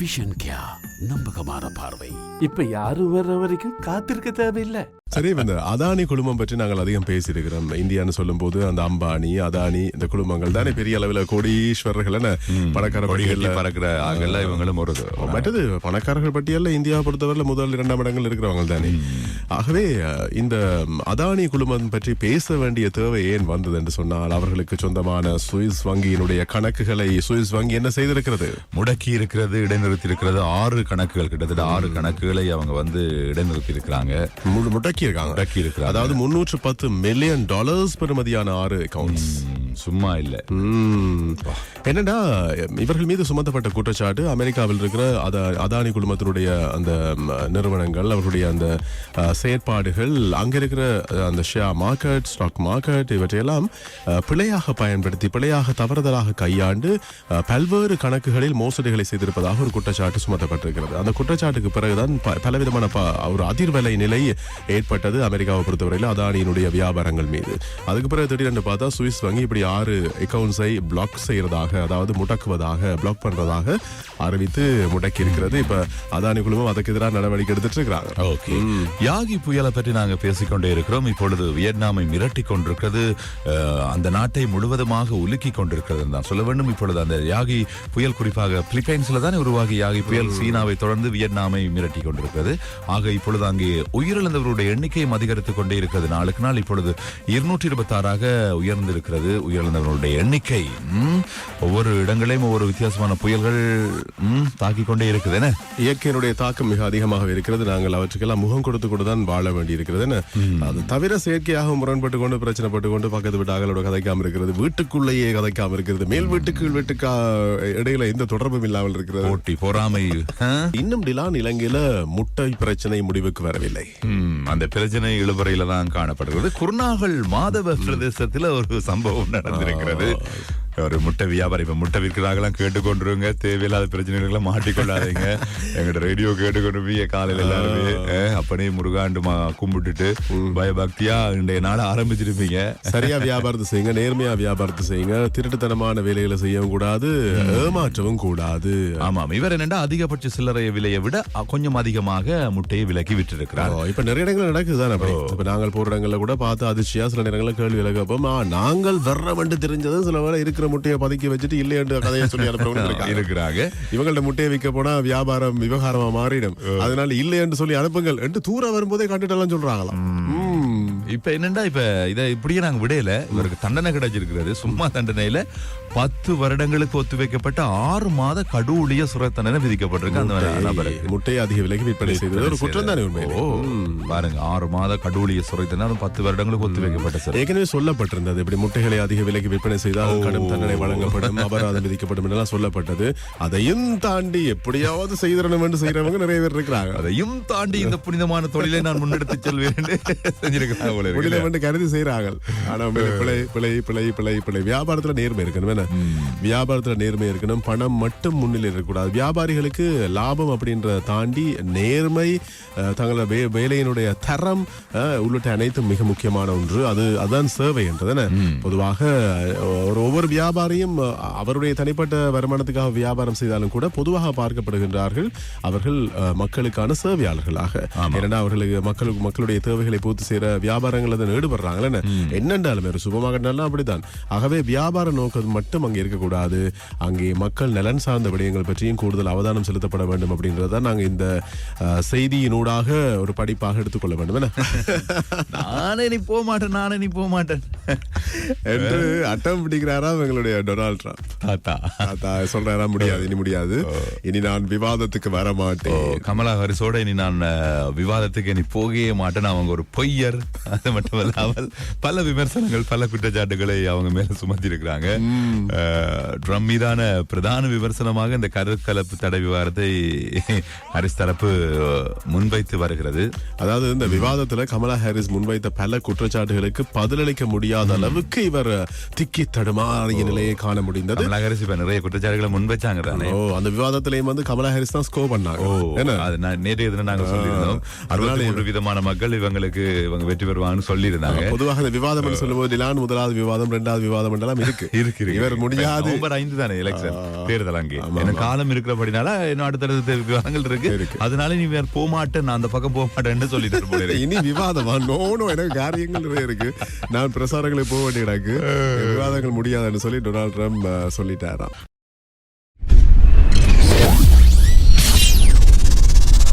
Vision क्या? நம்பகமான பார்வை. இப்ப யாரும் வர்ற வரைக்கும் காத்திருக்க தேவையில்லை. சரி இந்த அதானி குழுமம் பற்றி நாங்கள் அதிகம் பேசியிருக்கிறோம். இந்தியான்னு சொல்லும்போது அந்த அம்பானி அதானி இந்த குழுமங்கள் தானே பெரிய அளவில் கோடீஸ்வரர்கள் பணக்கார பட்டியல்ல பறக்கிற ஆகல இவங்களும் ஒரு மற்றது பணக்காரர்கள் பட்டியல்ல இந்தியாவை பொறுத்தவரையில முதல் இரண்டாம் இடங்கள் இருக்கிறவங்க தானே. ஆகவே இந்த அதானி குழுமம் பற்றி பேச வேண்டிய தேவை ஏன் வந்தது என்று சொன்னால் அவர்களுக்கு சொந்தமான சுவிஸ் வங்கியினுடைய கணக்குகளை சுவிஸ் வங்கி என்ன செய்திருக்கிறது? முடக்கி இருக்கிறது இடைநிறுத்தி இருக்கிறது ஆறு கணக்குகள் கிட்டத்தட்ட ஆறு கணக்குகளை அவங்க வந்து இடைநிறுத்தி இருக்கிறாங்க முடக்கி இருக்காங்க முடக்கி இருக்கிறாங்க. அதாவது முன்னூற்று பத்து மில்லியன் டாலர்ஸ் பெறுமதியான ஆறு அக்கவுண்ட்ஸ் ம், சும்மா இல்ல. ம். என்னன்னா இவர்கள் மீது சுமத்தப்பட்ட குற்றச்சாட்டு அமெரிக்காவில் இருக்கிற அத அதானி குழுமத்தினுடைய அந்த நிறுவனங்கள் அவர்களுடைய அந்த செயற்பாடுகள் அங்க இருக்கிற அந்த ஷேர் மார்க்கெட் ஸ்டாக் மார்க்கெட் இவற்றையெல்லாம் பிழையாக பயன்படுத்தி பிழையாக தவறுதலாக கையாண்டு பல்வேறு கணக்குகளில் மோசடிகளை செய்திருப்பதாக ஒரு குற்றச்சாட்டு சுமத்தப்பட்டிருக்கிறது. அந்த குற்றச்சாட்டுக்கு பிறகுதான் பலவிதமான ஒரு அதிர்வலை நிலை ஏற்பட்டது அமெரிக்காவை பொறுத்தவரையில் அதானியினுடைய வியாபாரங்கள் மீது. அதுக்கு பிறகு திடீரென்று பார்த்தா சுவிஸ் வங்கி இப்படி ஆறு அக்கவுண்ட்ஸை பிளாக் செய்யறதாக அதாவது முடக்குவதாக பிளாக் பண்றதாக அறிவித்து முடக்கி இருக்கிறது இப்ப அதானி குழுமம் அதுக்கு எதிராக நடவடிக்கை எடுத்துட்டு இருக்கிறாங்க. ஓகே. யாகி புயலை பற்றி நாங்க பேசிக்கொண்டே இருக்கிறோம். இப்பொழுது வியட்நாமை மிரட்டி கொண்டிருக்கிறது. அந்த நாட்டை முழுவதுமாக உலுக்கி கொண்டிருக்கிறது தான் சொல்ல வேண்டும். இப்பொழுது அந்த யாகி புயல் குறிப்பாக பிலிப்பைன்ஸ்ல தானே உருவாகி யாகி புயல் சீனாவை தொடர்ந்து வியட்நாமை மிரட்டி கொண்டிருக்கிறது. ஆக இப்பொழுது அங்கே உயிரிழந்தவர்களுடைய எண்ணிக்கையும் அதிகரித்துக் கொண்டே இருக்கிறது. நாளுக்கு நாள் இப்பொழுது இருநூற்றி இருபத்தி ஆறாக உயர்ந்திருக்கிறது. உயிரிழந்தவர்களுடைய எண்ணிக்கை ஒவ்வொரு இடங்களையும் ஒவ்வொரு வித்தியாசமான புயல்கள் ம், தாக்கிக் கொண்டே இருக்குது என்ன? இயற்கையினுடைய தாக்கம் மிக அதிகமாக இருக்கிறது. நாங்கள் அவற்றுக்கெல்லாம் முகம் கொடுத்து கொண்டு தான் வாழ வேண்டி இருக்கிறது என்ன? அது தவிர செயற்கையாக முரண்பட்டு கொண்டு பிரச்சனைப்பட்டு கொண்டு பக்கத்து வீட்டு அகலோட கதைக்காம இருக்கிறது வீட்டுக்குள்ளேயே கதைக்காம இருக்கிறது மேல் வீட்டுக்கு கீழ் வீட்டுக்கு இடையில எந்த தொடர்பும் இல்லாமல் இருக்கிறது. போட்டி பொறாமை? இன்னும் டிலான் இலங்கையில முட்டை பிரச்சனை முடிவுக்கு வரவில்லை. அந்த பிரச்சனை இழுபறையில தான் காணப்படுகிறது. குருநாகல் மாதவ பிரதேசத்துல ஒரு சம்பவம் நடந்திருக்கிறது. ஒரு முட்டை வியாபாரி இப்ப முட்டை விற்கிறாங்களாம் கேட்டுக்கொண்டுருங்க. தேவையில்லாத பிரச்சனைகளை மாட்டிக்கொள்ளாதீங்க. எங்கட ரேடியோ கேட்டுக்கொண்டு காலையில எல்லாருமே. ஆ, அப்பனே முருகாண்டு மா கும்பிட்டுட்டு பயபக்தியா இன்றைய நாள ஆரம்பிச்சிருப்பீங்க. சரியா வியாபாரத்தை செய்யுங்க நேர்மையா வியாபாரத்தை செய்யுங்க. திருட்டுத்தனமான வேலைகளை செய்யவும் கூடாது ஏமாற்றவும் கூடாது. ஆமாம் இவர் என்னண்டா அதிகபட்ச சில்லறை விலையை விட கொஞ்சம் அதிகமாக முட்டையை விலக்கி விட்டிருக்கிறார். இப்ப நிறைய இடங்கள் நடக்குதுதானே அப்படி? இப்ப நாங்கள் போற இடங்கள்ல கூட பார்த்து அதிர்ச்சியா சில நேரங்களில் கேள்வி ஆ, நாங்கள் வர்றவன்ட்டு தெரிஞ்சது சில வேளை இருக்கிற முட்டையை பதுக்கி வச்சுட்டு இல்லையென்று கதையை சொல்லி அனுப்புறவங்க இருக்கிறாங்க. இவங்கள்ட்ட முட்டையை விற்க போனா வியாபாரம் விவகாரமா மாறிடும். அதனால இல்லை என்று சொல்லி அனுப்புங்கள் என்று தூர வரும்போதே கண்டுட்டெல்லாம் சொல்றாங்களாம். இப்ப என்னண்டா இப்ப இத இப்படியே நாங்க விடையில? இவருக்கு தண்டனை கிடைச்சிருக்கிறது. சும்மா தண்டனையில பத்து வருடங்களுக்கு ஒத்து வைக்கப்பட்ட ஆறு மாத கடூழிய சுர தண்டனை விதிக்கப்பட்டிருக்கு. அந்த நபருக்கு முட்டையை அதிக விலைக்கு விற்பனை செய்தது ஒரு குற்றம் தானே உண்மையிலே? ஓ பாருங்க ஆறு மாத கடூழிய சுரை தண்டனை அதுவும் பத்து வருடங்களுக்கு ஒத்து வைக்கப்பட்ட சிறை ஏற்கனவே சொல்லப்பட்டிருந்தது இப்படி முட்டைகளை அதிக விலைக்கு விற்பனை செய்தால் கடும் தண்டனை வழங்கப்படும் அபராதம் விதிக்கப்படும் என்றெல்லாம் சொல்லப்பட்டது. அதையும் தாண்டி எப்படியாவது செய்திடணும் என்று செய்யறவங்க நிறைய பேர் இருக்கிறாங்க. அதையும் தாண்டி இந்த புனிதமான தொழிலை நான் முன்னெடுத்து செல்வேன் செஞ்சிருக்கிறாங்க கருதி செய்யறாங்க ஆனா பிழை பிழை பிழை பிழை பிழை. வியாபாரத்துல நேர்மை இருக்கணும் வியாபாரத்துல நேர்மை இருக்கணும் பணம் மட்டும் முன்னிலை இருக்கக்கூடாது. வியாபாரிகளுக்கு லாபம் அப்படின்ற தாண்டி நேர்மை தங்களோட வே- வேலையினுடைய தரம் உள்ளிட்ட அனைத்தும் மிக முக்கியமான ஒன்று. அது அதான் சேவை என்றது என்ன? பொதுவாக ஒரு ஒவ்வொரு வியாபாரியும் அவருடைய தனிப்பட்ட வருமானத்துக்காக வியாபாரம் செய்தாலும் கூட பொதுவாக பார்க்கப்படுகின்றார்கள் அவர்கள் மக்களுக்கான சேவையாளர்களாக. ஏன்னா அவர்களுக்கு மக்களுக்கு மக்களுடைய தேவைகளை பூர்த்தி செய்யற வியாபாரங்கள் ஈடுபடுறாங்களே என்ன? என்னென்றாலுமே ஒரு சுபமாகனாலும் அப்படிதான் ஆகவே வியாபார நோக்கம் மட்டும் அங்கே இருக்கக்கூடாது. அங்கே மக்கள் நலன் சார்ந்த விடயங்கள் பற்றியும் கூடுதல் அவதானம் செலுத்தப்பட வேண்டும் அப்படின்றத நாங்க இந்த செய்தியினூடாக ஒரு படிப்பாக எடுத்துக்கொள்ள வேண்டும்? நானே நீ போக மாட்டேன் நானே நீ போக மாட்டேன். என்று அட்டம் பிடிக்கிறாரா எங்களுடைய டொனால்ட் ட்ரம்ப்? தாத்தா. தாத்தா சொல்றாரா முடியாது இனி முடியாது. இனி நான் விவாதத்துக்கு வர மாட்டேன். கமலா ஹரிஸோட இனி நான் விவாதத்துக்கு இனி போகவே மாட்டேன். அவங்க ஒரு பொய்யர். அது மட்டுமல்லாமல் பல விமர்சனங்கள் பல குற்றச்சாட்டுகளை அவங்க மேல சுமத்தி இருக்கிறாங்க ட்ரம் மீதான பிரதான விமர்சனமாக இந்த கருக்கலப்பு தடை விவகாரத்தை ஹரிஸ் தரப்பு முன்வைத்து வருகிறது. அதாவது இந்த விவாதத்துல கமலா ஹாரிஸ் முன்வைத்த பல குற்றச்சாட்டுகளுக்கு பதிலளிக்க முடியாத அளவுக்கு இவர் திக்கி தடுமாறிய நிலையை காண முடிந்தது. கமலா ஹாரிஸ் இப்ப நிறைய குற்றச்சாட்டுகளை முன்வைச்சாங்க தானே? ஓ அந்த விவாதத்திலையும் வந்து கமலா ஹாரிஸ் தான் ஸ்கோர் பண்ணாங்க. ஓ என்ன? அது நான் நேற்றைய தினம் நாங்க சொல்லியிருந்தோம். அறுபத்தி மூன்று விதமான மக்கள் இவங்களுக்கு இவங்க வெற்றி பெறுவாங்கன்னு சொல்லியிருந்தாங்க. பொதுவாக இந்த விவாதம் சொல்லும்போது டிலான் முதலாவது விவாதம் இரண்டாவது விவாதம் எல்லாம் இருக்கு. இருக்கு இவர் முடியாது. நவம்பர் ஐந்து தானே எலெக்ஷன் தேர்தல் அங்கே. எனக்கு காலம் இருக்கிறபடினால இன்னும் அடுத்தடுத்த விவாதங்கள் இருக்கு. இருக்கு. அதனால நீ வேற போக மாட்டேன். நான் அந்த பக்கம் போக மாட்டேன்னு சொல்லிட்டு இருக்கு. இனி விவாதமா? நோனோ எனக்கு காரியங்கள் நிறைய இருக்கு. நான் பிரசாரங்களுக்கு போக வேண்டிய விவாதங்கள் முடியாதுன்னு சொல்லி டொனால்ட் ட்ரம்ப் சொல்லிட்டாராம்.